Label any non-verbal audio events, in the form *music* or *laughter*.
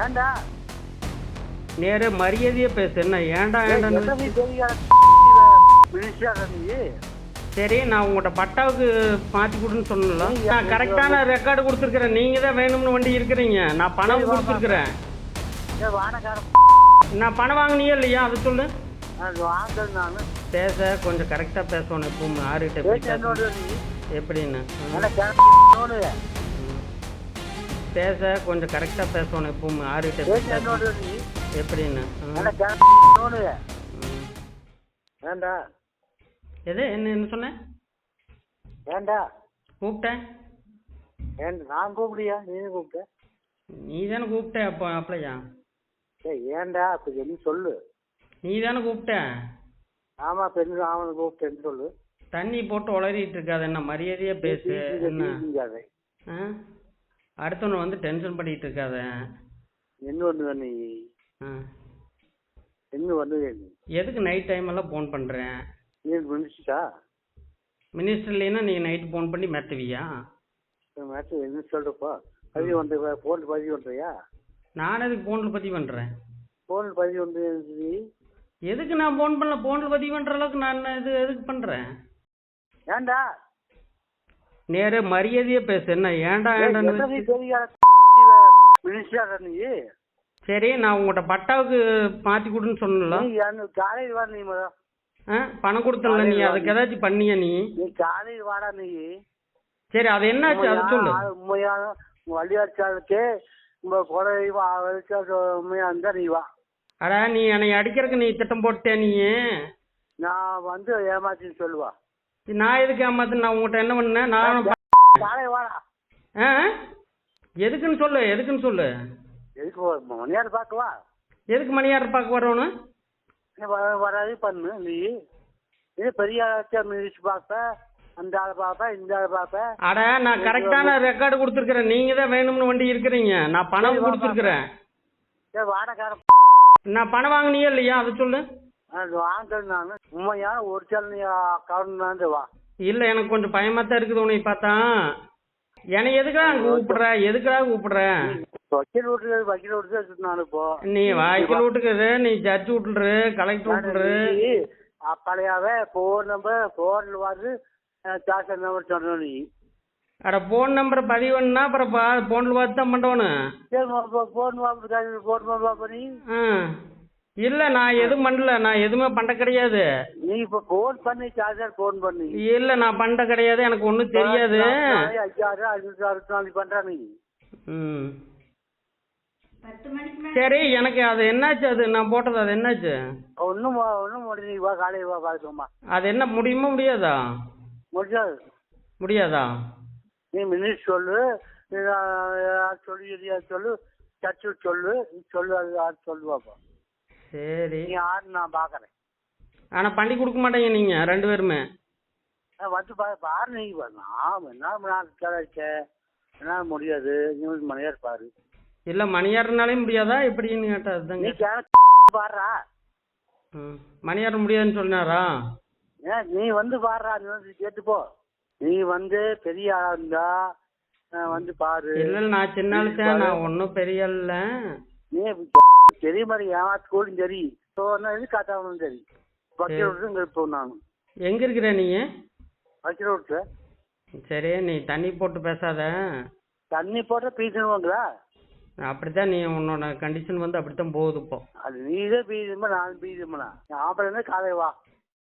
ஏன்டா நேரே மரியாதையே பேசு என்ன ஏன்டா ஏன்டா *laughs* சரி நான் உங்கள்கிட்ட பட்டாவுக்கு மாற்றி கொடுன்னு நீ நான் கரெக்டான ரெக்கார்டு கொடுத்துருக்குறேன். நீங்கள் தான் வேணும்னு வண்டி இருக்கிறீங்க. நான் பணம். கொடுத்துருக்குறேன். நான் பணம் வாங்கினியே இல்லையா? அதை சொல்லு. பேச கொஞ்சம் கரெக்டாக பேசணும். எப்பவும் யாருக்கிட்ட எப்படின்னு. பேச கொஞ்சம் கரெக்டாக பேசணும் எப்பவும். யாருக்கிட்ட பேச. எப்படின்னு. ஏன்டா? எது? என்ன என்ன சொன்னேன் ஏன்டா? கூப்பிட்டேன். ஏன் நான் கூப்பிடியா நீ கூப்பிட்ட? நீ தானே கூப்பிட்ட அப்போ அப்பளையா ஏய் ஏன்டா? அப்ப என்ன சொல்லு. நீ தானே கூப்பிட்ட? ஆமா பெண் அவனை கூப்பிட்டேன்னு சொல்லு. தண்ணி போட்டு உளறிட்டு இருக்காது என்ன? மரியாதையா பேசு. என்ன? அடுத்தவனை வந்து டென்ஷன் பண்ணிட்டு இருக்காத. என்ன பண்ணுவ நீ. என்ன நீ? எதுக்கு நைட் டைம் எல்லாம் ஃபோன் பண்ணுறேன் நீ முடிச்சுட்டா மினிஸ்டர்? இல்லைன்னா நீ நைட் ஃபோன் பண்ணி மிரட்டுவியா மேட்ச் என்ன சொல்றப்பா? பதிவு பண்ற போன் பதிவு பண்றியா? நான் எதுக்கு ஃபோனில் பதிவு பண்ணுறேன் போன் பதிவு பண்றது எதுக்கு நான் ஃபோன் பண்ணல? ஃபோனில் பதிவு பண்ணுற அளவுக்கு நான் இது எதுக்கு பண்ணுறேன் ஏன்டா? நேரே மரியாதையா பேசு. என்ன ஏன்டா ஏன்டா சரி நான் உங்கள்கிட்ட பட்டாவுக்கு மாற்றி கொடுன்னு என்ன காலையில் வா நீ. ஆ பணம் கொடுத்தல நீ. அதுக்கு ஏதாச்சும் பண்ணியா நீ? நீ காலையில் வாடா நீ. சரி அது என்னாச்சு? அதை சொல்லு. உண்மையான- வழியாச்சாளுக்கே உங்க குறை வா உண்மையா இருந்தா நீ வா. அடா நீ என்னை அடிக்கிறதுக்கு நீ திட்டம் போட்டே நீ? நான் வந்து ஏமாத்தின்னு சொல்லுவா. நான் எதுக்கு ஏமாத்து நான் உங்கள்கிட்ட என்ன பண்ணேன்? நான் காலை வாடா ஆ? எதுக்குன்னு சொல்லு எதுக்குன்னு சொல்லு? எதுக்கு மணியார் பார்க்கவா? எதுக்கு மணியார் பார்க்க வரணும் வராது பண்ணு நீ. இது பெரிய மிதிச்சு பார்ப்ப அந்த ஆளை பார்ப்ப இந்த ஆளை பார்ப்ப அட நான் கரெக்டான ரெக்கார்டு கொடுத்துருக்குறேன். நீங்க தான் வேணும்னு வண்டி இருக்கிறீங்க. நான் பணம் சரி, வா, கொடுத்துருக்குறேன். ஏ வாடகாரன் நான் பணம் வாங்கினியே இல்லையா? அதை சொல்லு. நான். உண்மையான ஒரு சால் நீ கவர்ந்து வா. இல்லை எனக்கு கொஞ்சம் பயமாக தான் இருக்குது உன்னை பார்த்தா. என்னை எதுக்கா அங்கே கூப்பிடுற? எதுக்கா கூப்பிடுற? வக்கீல் வீட்டுல வக்கீல் வீட்டுல நான் இப்போ. நீ வாய்க்கல் வீட்டுக்குது நீ ஜட்ஜ் விட்டுரு கலெக்டர் விட்டுரு பழையாவே ஃபோன் நம்பர் ஃபோனில் வந்து ஸ்டேஷன் நம்பர் சொன்ன நீ. அட ஃபோன் நம்பர் பதிவு பண்ணா அப்புறம் பா ஃபோனில் பார்த்து தான் ஃபோன் வாங்க ஃபோன் வாங்க நீ. ஆ. இல்லை நான் எதுவும் பண்ணல. நான் எதுவுமே பண்ண கிடையாது. நீ இப்போ ஃபோன் பண்ணி சார்ஜர் ஃபோன் பண்ணி. இல்லை நான் பண்ண கிடையாது. எனக்கு ஒன்றும் தெரியாது. ஐயாயிரம் ஐநூற்றி அறுபத்தி நாலு பண்றா நீ. ம். சரி எனக்கு அது என்னாச்சு? அது நான் போட்டது அது என்னாச்சு? ஒன்றும் ஒன்றும் முடிஞ்சு நீ வா காலையில் வா பார்த்துக்கோமா அது என்ன முடியுமா முடியாதா? முடியாது. முடியாதா? நீ மினிட் சொல்லு. சொல்லு சொல்லு. சர்ச்சு சொல்லு. நீ சொல்லு அது அது சொல்லு பாப்பா சரி. நீ யாரு நான் பார்க்குறேன் ஆனால் பண்ணி கொடுக்க மாட்டேங்க நீங்கள் ரெண்டு பேருமே. வந்து பாரு நீ வா. நான் என்ன நான் என்ன முடியாது? நீ வந்து மணியார் பாரு. இல்லை மணியாருனாலே முடியாதா? எப்படின்னு கேட்டா நீ அதுதாங்க பாடுறா. மணியார் முடியாதுன்னு சொன்னாரா ஏன் நீ வந்து பாடுறா நீ வந்து கேட்டு போ. நீ வந்து பெரிய ஆளா இருந்தா வந்து பாரு. இல்லை நான் சின்ன நான் ஒன்றும் பெரிய இல்லை. நீ பெரிய மாதிரி ஏமாத்து கூடும் சரி ஸோ இது காத்தாவணும் சரி. வக்கீல் விட்டு இங்கே இப்போ நான் எங்கே இருக்கிற நீங்கள் வக்கீல் விட்டு சரி நீ தண்ணி போட்டு பேசாத. தண்ணி போட்ட பீசணுங்களா அப்படித்தான் நீ உன்னோட கண்டிஷன் வந்து அப்படித்தான் போகுது இப்போ. அது நீதே பீதுமா நான் பீதுமா ஆம்பளை காலை வா.